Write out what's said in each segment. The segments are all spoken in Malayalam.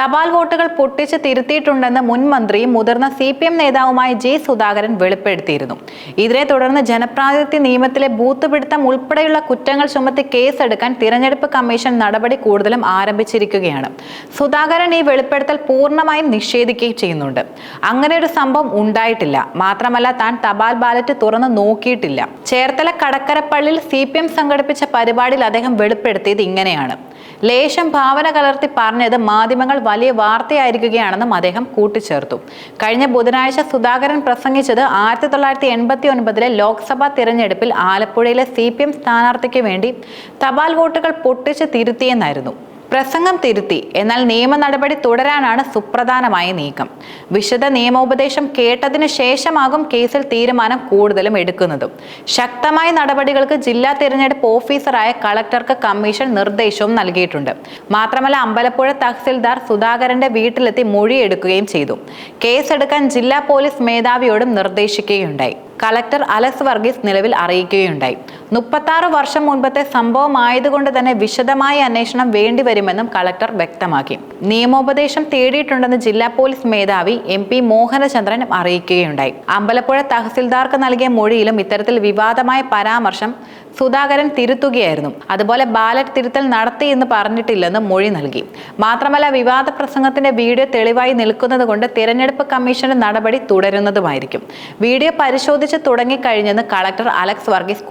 തപാൽ വോട്ടുകൾ പൊട്ടിച്ച് തിരുത്തിയിട്ടുണ്ടെന്ന് മുൻ മന്ത്രിയും മുതിർന്ന സി പി എം നേതാവുമായ ജെ സുധാകരൻ വെളിപ്പെടുത്തിയിരുന്നു. ഇതിനെ തുടർന്ന് ജനപ്രാതിനിധ്യ നിയമത്തിലെ ബൂത്ത് പിടുത്തം ഉൾപ്പെടെയുള്ള കുറ്റങ്ങൾ ചുമത്തി കേസെടുക്കാൻ തിരഞ്ഞെടുപ്പ് കമ്മീഷൻ നടപടി കൂടുതലും ആരംഭിച്ചിരിക്കുകയാണ്. സുധാകരൻ ഈ വെളിപ്പെടുത്തൽ പൂർണമായും നിഷേധിക്കുകയും ചെയ്യുന്നുണ്ട്. അങ്ങനെ ഒരു സംഭവം ഉണ്ടായിട്ടില്ല. മാത്രമല്ല താൻ തപാൽ ബാലറ്റ് തുറന്ന് നോക്കിയിട്ടില്ല. ചേർത്തല കടക്കരപ്പള്ളിയിൽ സി പി എം സംഘടിപ്പിച്ച പരിപാടിയിൽ അദ്ദേഹം വെളിപ്പെടുത്തിയത് ഇങ്ങനെയാണ്. ലേശം ഭാവന കലർത്തി പറഞ്ഞത് മാധ്യമങ്ങൾ വലിയ വാർത്തയായിരിക്കുകയാണെന്നും അദ്ദേഹം കൂട്ടിച്ചേർത്തു. കഴിഞ്ഞ ബുധനാഴ്ച സുധാകരൻ പ്രസംഗിച്ചത് ആയിരത്തി തൊള്ളായിരത്തി എൺപത്തി ഒൻപതിലെ ലോക്സഭാ തിരഞ്ഞെടുപ്പിൽ ആലപ്പുഴയിലെ സി പി എം സ്ഥാനാർത്ഥിക്ക് വേണ്ടി തപാൽ വോട്ടുകൾ പൊട്ടിച്ച് തിരുത്തിയെന്നായിരുന്നു. പ്രസംഗം തിരുത്തി. എന്നാൽ നിയമ നടപടി തുടരാനാണ് സുപ്രധാനമായ നീക്കം. വിശദ നിയമോപദേശം കേട്ടതിന് ശേഷമാകും കേസിൽ തീരുമാനം കൂടുതലും എടുക്കുന്നതും. ശക്തമായ നടപടികൾക്ക് ജില്ലാ തിരഞ്ഞെടുപ്പ് ഓഫീസറായ കളക്ടർക്ക് കമ്മീഷൻ നിർദ്ദേശവും നൽകിയിട്ടുണ്ട്. മാത്രമല്ല അമ്പലപ്പുഴ തഹസിൽദാർ സുധാകരന്റെ വീട്ടിലെത്തി മൊഴിയെടുക്കുകയും ചെയ്തു. കേസെടുക്കാൻ ജില്ലാ പോലീസ് മേധാവിയോടും നിർദ്ദേശിക്കുകയുണ്ടായി. കളക്ടർ അലസ് വർഗീസ് നിലവിൽ അറിയിക്കുകയുണ്ടായി. മുപ്പത്താറ് വർഷം മുൻപത്തെ സംഭവമായതുകൊണ്ട് തന്നെ വിശദമായ അന്വേഷണം വേണ്ടിവരുമെന്നും കളക്ടർ വ്യക്തമാക്കി. നിയമോപദേശം തേടിയിട്ടുണ്ടെന്ന് ജില്ലാ പോലീസ് മേധാവി എം പി മോഹനചന്ദ്രൻ അറിയിക്കുകയുണ്ടായി. അമ്പലപ്പുഴ തഹസിൽദാർക്ക് നൽകിയ മൊഴിയിലും ഇത്തരത്തിൽ വിവാദമായ പരാമർശം സുധാകരൻ തിരുത്തുകയായിരുന്നു. അതുപോലെ ബാലറ്റ് തിരുത്തൽ നടത്തി എന്ന് പറഞ്ഞിട്ടില്ലെന്ന് മൊഴി നൽകി. മാത്രമല്ല വിവാദ പ്രസംഗത്തിന്റെ വീഡിയോ തെളിവായി നിൽക്കുന്നത് കൊണ്ട് തിരഞ്ഞെടുപ്പ് കമ്മീഷന്റെ നടപടി തുടരുന്നതുമായിരിക്കും. വീഡിയോ പരിശോധിച്ച് തുടങ്ങിക്കഴിഞ്ഞെന്ന് കളക്ടർ അലക്സ് വർഗീസ്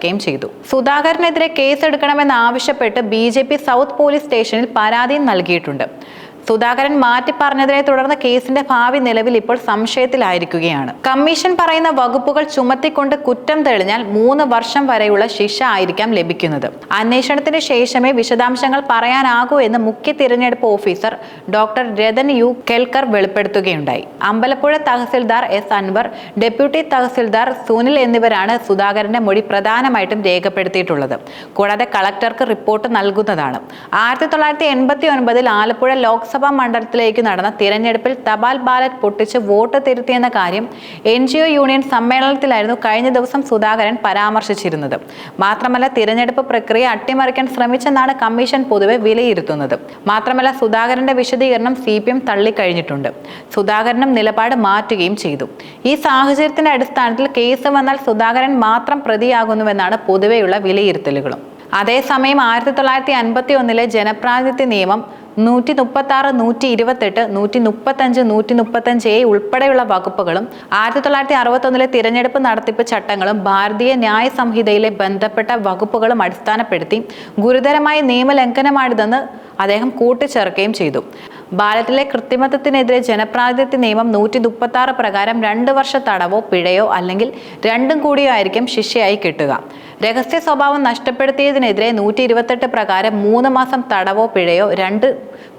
കൂട്ടിച്ചേർക്കുകയും ചെയ്തു. സുധാകരനെതിരെ കേസെടുക്കണമെന്ന് ആവശ്യപ്പെട്ട് B J P south police സ്റ്റേഷനിൽ പരാതിയും നൽകിയിട്ടുണ്ട്. സുധാകരൻ മാറ്റി പറഞ്ഞതിനെ തുടർന്ന് കേസിന്റെ ഭാവി നിലവിൽ ഇപ്പോൾ സംശയത്തിലായിരിക്കുകയാണ്. കമ്മീഷൻ പറയുന്ന വകുപ്പുകൾ ചുമത്തിക്കൊണ്ട് കുറ്റം തെളിഞ്ഞാൽ മൂന്ന് വർഷം വരെയുള്ള ശിക്ഷ ആയിരിക്കാം ലഭിക്കുന്നത്. അന്വേഷണത്തിന് ശേഷമേ വിശദാംശങ്ങൾ പറയാനാകൂ എന്ന് മുഖ്യ തിരഞ്ഞെടുപ്പ് officer doctor Ratan U Kelkar വെളിപ്പെടുത്തുകയുണ്ടായി. Ambalappuzha tahsildar S Anwar deputy tahsildar Sunil എന്നിവരാണ് സുധാകരന്റെ മൊഴി പ്രധാനമായിട്ടും രേഖപ്പെടുത്തിയിട്ടുള്ളത്. കൂടാതെ കളക്ടർക്ക് റിപ്പോർട്ട് നൽകുന്നതാണ്. ആയിരത്തി തൊള്ളായിരത്തി എൺപത്തി ഒൻപതിൽ ആലപ്പുഴ ലോക്സഭാ മണ്ഡലത്തിലേക്ക് നടന്ന തിരഞ്ഞെടുപ്പിൽ തപാൽ ബാലറ്റ് പൊട്ടിച്ച് വോട്ട് തിരുത്തിയെന്ന കാര്യം എൻ ജി ഒ യൂണിയൻ സമ്മേളനത്തിലായിരുന്നു കഴിഞ്ഞ ദിവസം സുധാകരൻ പരാമർശിച്ചിരുന്നത്. മാത്രമല്ല തിരഞ്ഞെടുപ്പ് പ്രക്രിയ അട്ടിമറിക്കാൻ ശ്രമിച്ചെന്നാണ് കമ്മീഷൻ പൊതുവെ വിലയിരുത്തുന്നത്. മാത്രമല്ല സുധാകരന്റെ വിശദീകരണം സി പി എം തള്ളിക്കഴിഞ്ഞിട്ടുണ്ട്. സുധാകരനും നിലപാട് മാറ്റുകയും ചെയ്തു. ഈ സാഹചര്യത്തിന്റെ അടിസ്ഥാനത്തിൽ കേസ് വന്നാൽ സുധാകരൻ മാത്രം പ്രതിയാകുന്നുവെന്നാണ് പൊതുവെയുള്ള വിലയിരുത്തലുകളും. അതേസമയം ആയിരത്തി തൊള്ളായിരത്തി അൻപത്തി ഒന്നിലെ ജനപ്രാതിനിധ്യ നിയമം നൂറ്റി മുപ്പത്തി ആറ് നൂറ്റി ഇരുപത്തെട്ട് നൂറ്റി മുപ്പത്തഞ്ച് നൂറ്റി മുപ്പത്തഞ്ച് എ ഉൾപ്പെടെയുള്ള വകുപ്പുകളും ആയിരത്തി തൊള്ളായിരത്തി അറുപത്തൊന്നിലെ തിരഞ്ഞെടുപ്പ് നടത്തിപ്പ് ചട്ടങ്ങളും ഭാരതീയ ന്യായ സംഹിതയിലെ ബന്ധപ്പെട്ട വകുപ്പുകളും അടിസ്ഥാനപ്പെടുത്തി ഗുരുതരമായ നിയമലംഘനമാണിതെന്ന് അദ്ദേഹം കൂട്ടിച്ചേർക്കുകയും ചെയ്തു. ബാലറ്റിലെ കൃത്രിമത്വത്തിനെതിരെ ജനപ്രാതിനിധ്യ നിയമം നൂറ്റി മുപ്പത്തി ആറ് പ്രകാരം രണ്ട് വർഷ തടവോ പിഴയോ അല്ലെങ്കിൽ രണ്ടും കൂടിയോ ആയിരിക്കും ശിക്ഷയായി കിട്ടുക. രഹസ്യ സ്വഭാവം നഷ്ടപ്പെടുത്തിയതിനെതിരെ നൂറ്റി ഇരുപത്തെട്ട് പ്രകാരം മൂന്ന് മാസം തടവോ പിഴയോ രണ്ട്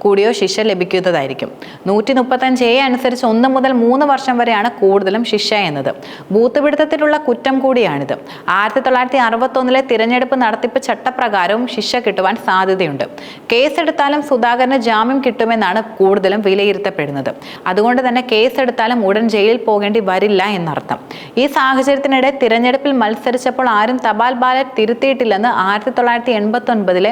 കൂടിയോ ശിക്ഷ ലഭിക്കുന്നതായിരിക്കും നൂറ്റി മുപ്പത്തഞ്ച് എ അനുസരിച്ച് ഒന്ന് മുതൽ മൂന്ന് വർഷം വരെയാണ് കൂടുതലും ശിക്ഷ എന്നത്. ബൂത്തുപിടുത്തത്തിലുള്ള കുറ്റം കൂടിയാണിത്. ആയിരത്തി തൊള്ളായിരത്തി അറുപത്തൊന്നിലെ തിരഞ്ഞെടുപ്പ് നടത്തിപ്പ് ചട്ടപ്രകാരവും ശിക്ഷ കിട്ടുവാൻ സാധ്യതയുണ്ട്. കേസെടുത്താലും സുധാകരന് ജാമ്യം കിട്ടുമെന്നാണ് കൂടുതലും വിലയിരുത്തപ്പെടുന്നത്. അതുകൊണ്ട് തന്നെ കേസെടുത്താലും ഉടൻ ജയിലിൽ പോകേണ്ടി വരില്ല എന്നർത്ഥം. ഈ സാഹചര്യത്തിനിടെ തിരഞ്ഞെടുപ്പിൽ മത്സരിച്ചപ്പോൾ ആരും തപാൽ ബാലറ്റ് തിരുത്തിയിട്ടില്ലെന്ന് ആയിരത്തി തൊള്ളായിരത്തി എൺപത്തി ഒൻപതിലെ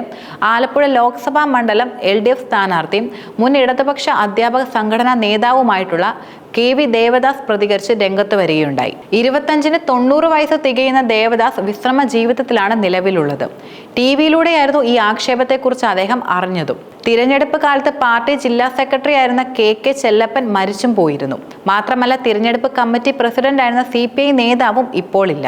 ആലപ്പുഴ ലോക്സഭാ മണ്ഡലം എൽ ഡി എഫ് സ്ഥാനാർത്ഥിയും മുൻ ഇടതുപക്ഷ അധ്യാപക സംഘടനാ നേതാവുമായിട്ടുള്ള കെ വി ദേവദാസ് പ്രതികരിച്ച് രംഗത്ത് വരികയുണ്ടായി. ഇരുപത്തഞ്ചിന് തൊണ്ണൂറ് വയസ്സ് തികയുന്ന ദേവദാസ് വിശ്രമ ജീവിതത്തിലാണ് നിലവിലുള്ളത്. ടി വിയിലൂടെയായിരുന്നു ഈ ആക്ഷേപത്തെക്കുറിച്ച് അദ്ദേഹം അറിഞ്ഞതും. തിരഞ്ഞെടുപ്പ് കാലത്ത് പാർട്ടി ജില്ലാ സെക്രട്ടറി ആയിരുന്ന കെ കെ ചെല്ലപ്പൻ മരിച്ചും പോയിരുന്നു. മാത്രമല്ല തിരഞ്ഞെടുപ്പ് കമ്മിറ്റി പ്രസിഡന്റ് ആയിരുന്ന സി പി ഐ നേതാവും ഇപ്പോൾ ഇല്ല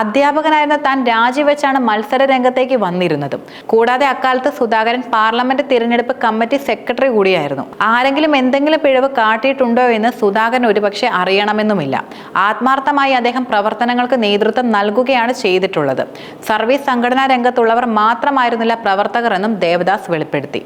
അധ്യാപകനായിരുന്ന താൻ രാജിവെച്ചാണ് മത്സര രംഗത്തേക്ക് വന്നിരുന്നത്. കൂടാതെ അക്കാലത്ത് സുധാകരൻ പാർലമെന്റ് തിരഞ്ഞെടുപ്പ് കമ്മിറ്റി സെക്രട്ടറി കൂടിയായിരുന്നു. ആരെങ്കിലും എന്തെങ്കിലും പിഴവ് കാട്ടിയിട്ടുണ്ടോ എന്ന് സുധാകരൻ ഒരുപക്ഷെ അറിയണമെന്നുമില്ല. ആത്മാർത്ഥമായി അദ്ദേഹം പ്രവർത്തനങ്ങൾക്ക് നേതൃത്വം നൽകുകയാണ് ചെയ്തിട്ടുള്ളത്. സർവീസ് സംഘടനാ രംഗത്തുള്ളവർ മാത്രമായിരുന്നില്ല പ്രവർത്തകർ എന്നും ദേവദാസ് വെളിപ്പെടുത്തി.